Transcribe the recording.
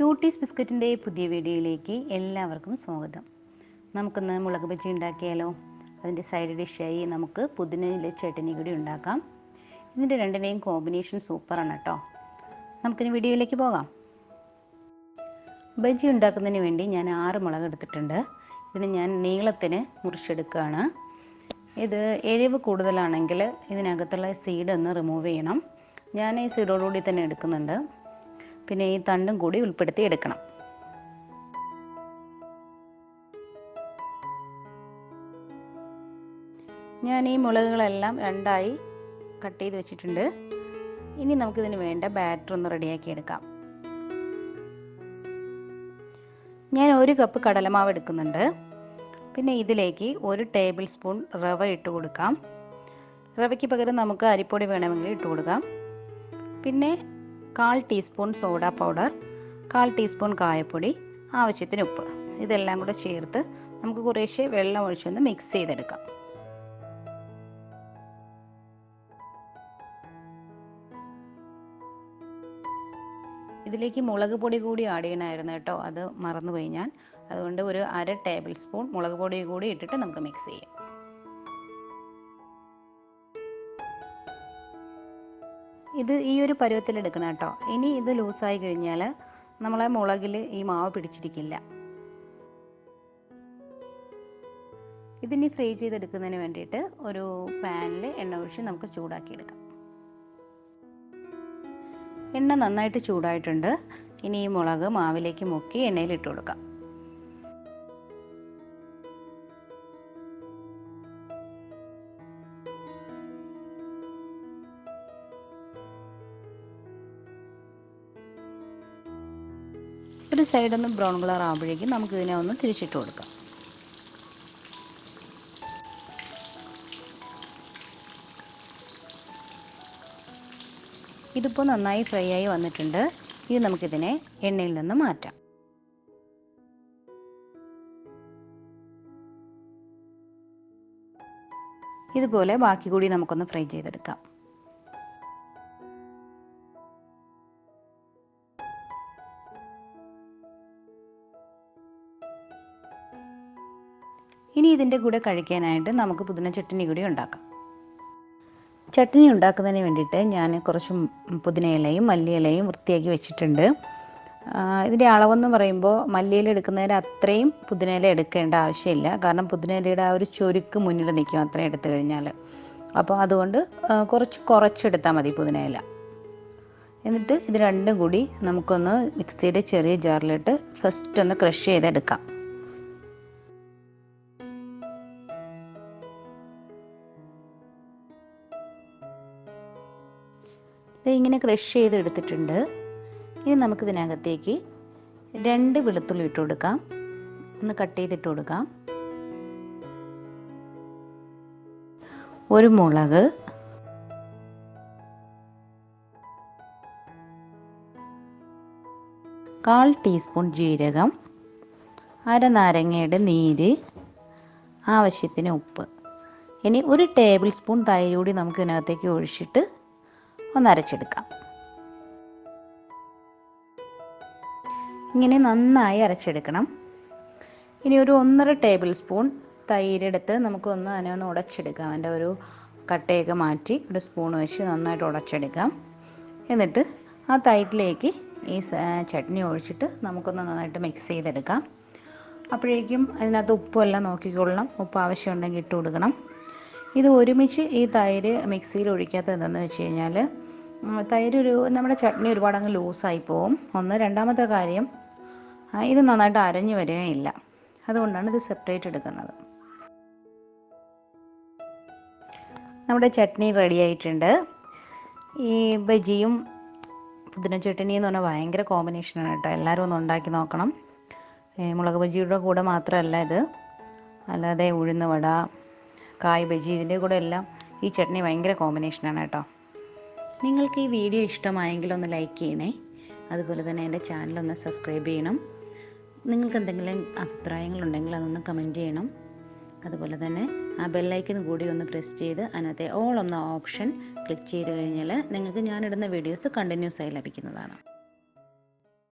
Quotes ബിസ്ക്കറ്റിന്റെ പുതിയ വീഡിയോയിലേക്ക് എല്ലാവർക്കും സ്വാഗതം. നമുക്കൊന്ന് മുളക് ബജ്ജി ഉണ്ടാക്കിയാലോ? അതിന്റെ സൈഡ് ഡിഷായി നമുക്ക് പുതിനയിലെ ചട്ടിനി കൂടി ഉണ്ടാക്കാം. ഇതിന്റെ രണ്ടിനെയും കോമ്പിനേഷൻ സൂപ്പറാണ് കേട്ടോ. നമുക്കിനി വീഡിയോയിലേക്ക് പോകാം. ബജ്ജി ഉണ്ടാക്കുന്നതിന് വേണ്ടി ഞാൻ ആറ് മുളക് എടുത്തിട്ടുണ്ട്. ഇതിന് ഞാൻ നീളത്തിന് മുറിച്ചെടുക്കുകയാണ്. ഇത് എരിവ് കൂടുതലാണെങ്കിൽ ഇതിനകത്തുള്ള സീഡ് ഒന്ന് റിമൂവ് ചെയ്യണം. ഞാൻ ഈ സീഡോടുകൂടി തന്നെ എടുക്കുന്നുണ്ട്. പിന്നെ ഈ തണ്ടും കൂടി ഉൾപ്പെടുത്തി എടുക്കണം. ഞാൻ ഈ മുളകുകളെല്ലാം രണ്ടായി കട്ട് ചെയ്ത് വെച്ചിട്ടുണ്ട്. ഇനി നമുക്കിതിന് വേണ്ട ബാറ്റർ ഒന്ന് റെഡിയാക്കി എടുക്കാം. ഞാൻ ഒരു കപ്പ് കടലമാവ് എടുക്കുന്നുണ്ട്. പിന്നെ ഇതിലേക്ക് ഒരു ടേബിൾ സ്പൂൺ റവ ഇട്ട് കൊടുക്കാം. റവയ്ക്ക് പകരം നമുക്ക് അരിപ്പൊടി വേണമെങ്കിൽ ഇട്ട് കൊടുക്കാം. പിന്നെ കാൽ ടീസ്പൂൺ സോഡ പൗഡർ കാൽ ടീസ്പൂൺ കായപ്പൊടി ആവശ്യത്തിന് ഉപ്പ്. ഇതെല്ലാം കൂടെ ചേർത്ത് നമുക്ക് കുറേശ്ശെ വെള്ളം ഒഴിച്ചൊന്ന് മിക്സ് ചെയ്തെടുക്കാം. ഇതിലേക്ക് മുളക് പൊടി കൂടി ആഡ് ചെയ്യണമായിരുന്നു കേട്ടോ. അത് മറന്നുപോയി ഞാൻ. അതുകൊണ്ട് ഒരു അര ടേബിൾ സ്പൂൺ മുളക് പൊടി കൂടി ഇട്ടിട്ട് നമുക്ക് മിക്സ് ചെയ്യാം. ഇത് ഈ ഒരു പരുവത്തിൽ എടുക്കണം കേട്ടോ. ഇനി ഇത് ലൂസായി കഴിഞ്ഞാൽ നമ്മളെ മുളകിൽ ഈ മാവ് പിടിച്ചിരിക്കില്ല. ഇതിനി ഫ്രൈ ചെയ്തെടുക്കുന്നതിന് വേണ്ടിയിട്ട് ഒരു പാനിൽ എണ്ണ ഒഴിച്ച് നമുക്ക് ചൂടാക്കിയെടുക്കാം. എണ്ണ നന്നായിട്ട് ചൂടായിട്ടുണ്ട്. ഇനി ഈ മുളക് മാവിലേക്ക് മുക്കി എണ്ണയിൽ ഇട്ട് കൊടുക്കാം. ഒരു സൈഡ് ഒന്ന് ബ്രൗൺ കളർ ആകുമ്പോഴേക്കും നമുക്ക് ഇതിനെ ഒന്ന് തിരിച്ചിട്ട് കൊടുക്കാം. ഇതിപ്പോൾ നന്നായി ഫ്രൈ ആയി വന്നിട്ടുണ്ട്. ഇത് നമുക്കിതിനെ എണ്ണയിൽ നിന്ന് മാറ്റാം. ഇതുപോലെ ബാക്കി കൂടി നമുക്കൊന്ന് ഫ്രൈ ചെയ്തെടുക്കാം. ഇനി ഇതിന്റെ കൂടെ കഴിക്കാനായിട്ട് നമുക്ക് പുതിന ചട്ടിനി കൂടി ഉണ്ടാക്കാം. ചട്ടിനി ഉണ്ടാക്കുന്നതിന് വേണ്ടിയിട്ട് ഞാൻ കുറച്ച് പുതിനയിലയും മല്ലിയിലയും വൃത്തിയാക്കി വെച്ചിട്ടുണ്ട്. ഇതിന്റെ അളവെന്ന് പറയുമ്പോൾ മല്ലിയില എടുക്കുന്നതിന് അത്രയും പുതിനയില എടുക്കേണ്ട ആവശ്യമില്ല. കാരണം പുതിനയിലയുടെ ആ ഒരു ചൊരുക്ക് മുന്നിൽ നിൽക്കും അത്രയും എടുത്തു കഴിഞ്ഞാൽ. അപ്പോൾ അതുകൊണ്ട് കുറച്ച് കുറച്ചെടുത്താൽ മതി പുതിനയില എന്നിട്ട് ഇത് രണ്ടും കൂടി നമുക്കൊന്ന് മിക്സിയുടെ ചെറിയ ജാറിലിട്ട് ഫസ്റ്റ് ഒന്ന് ക്രഷ് ചെയ്തെടുക്കാം. ഇങ്ങനെ ക്രഷ് ചെയ്തെടുത്തിട്ടുണ്ട്. ഇനി നമുക്കിതിനകത്തേക്ക് രണ്ട് വെളുത്തുള്ളി ഇട്ട് കൊടുക്കാം. ഒന്ന് കട്ട് ചെയ്തിട്ട് കൊടുക്കാം. ഒരു മുളക്. കാൽ ടീസ്പൂൺ ജീരകം. അര നാരങ്ങയുടെ നീര്. ആവശ്യത്തിന് ഉപ്പ്. ഇനി ഒരു ടേബിൾ സ്പൂൺ തൈര് കൂടി നമുക്ക് ഇതിനകത്തേക്ക് ഒഴിച്ചിട്ട് ഒന്ന് അരച്ചെടുക്കാം ഇങ്ങനെ നന്നായി അരച്ചെടുക്കണം. ഇനി ഒരു ഒന്നര ടേബിൾ സ്പൂൺ തൈരെടുത്ത് നമുക്കൊന്ന് അതിനെ ഒന്ന് ഉടച്ചെടുക്കാം. അതിന്റെ ഒരു കട്ടയൊക്കെ മാറ്റി ഒരു സ്പൂൺ വെച്ച് നന്നായിട്ട് ഉടച്ചെടുക്കാം. എന്നിട്ട് ആ തൈരിലേക്ക് ഈ ചട്നി ഒഴിച്ചിട്ട് നമുക്കൊന്ന് നന്നായിട്ട് മിക്സ് ചെയ്തെടുക്കാം. അപ്പോഴേക്കും അതിനകത്ത് ഉപ്പെല്ലാം നോക്കിക്കൊള്ളണം. ഉപ്പ് ആവശ്യമുണ്ടെങ്കിൽ ഇട്ട് കൊടുക്കണം. ഇത് ഒരുമിച്ച് ഈ തൈര് മിക്സിയിൽ ഒഴിക്കാത്തത് എന്താണെന്ന് വെച്ച് കഴിഞ്ഞാൽ തൈര് ഒരു നമ്മുടെ ചട്നി ഒരുപാട് അങ്ങ് ലൂസായി പോവും. ഒന്ന് രണ്ടാമത്തെ കാര്യം ഇത് നന്നായിട്ട് അരഞ്ഞു വരികയില്ല. അതുകൊണ്ടാണ് ഇത് സെപ്പറേറ്റ് എടുക്കുന്നത്. നമ്മുടെ ചട്നി റെഡി ആയിട്ടുണ്ട്. ഈ ബജിയും പുതിന ചട്നി എന്ന് പറഞ്ഞാൽ ഭയങ്കര കോമ്പിനേഷനാണ് കേട്ടോ. എല്ലാവരും ഒന്ന് ഉണ്ടാക്കി നോക്കണം. മുളക് ബജിയുടെ കൂടെ മാത്രമല്ല ഇത്. അല്ലാതെ ഉഴുന്ന് വട കായ് ബജി ഇതിന്റെ കൂടെ എല്ലാം ഈ ചട്നി ഭയങ്കര കോമ്പിനേഷനാണ് കേട്ടോ. നിങ്ങൾക്ക് ഈ വീഡിയോ ഇഷ്ടമായെങ്കിൽ ഒന്ന് ലൈക്ക് ചെയ്യണേ. അതുപോലെ തന്നെ എന്റെ ചാനൽ ഒന്ന് സബ്സ്ക്രൈബ് ചെയ്യണം. നിങ്ങൾക്ക് എന്തെങ്കിലും അഭിപ്രായങ്ങളുണ്ടെങ്കിൽ അതൊന്ന് കമന്റ് ചെയ്യണം. അതുപോലെ തന്നെ ആ ബെല്ലൈക്കൻ കൂടി ഒന്ന് പ്രസ് ചെയ്ത് അതിനകത്തെ ഓൾ എന്ന ഓപ്ഷൻ ക്ലിക്ക് ചെയ്ത് കഴിഞ്ഞാൽ നിങ്ങൾക്ക് ഞാനിടുന്ന വീഡിയോസ് കണ്ടിന്യൂസ് ആയി ലഭിക്കുന്നതാണ്.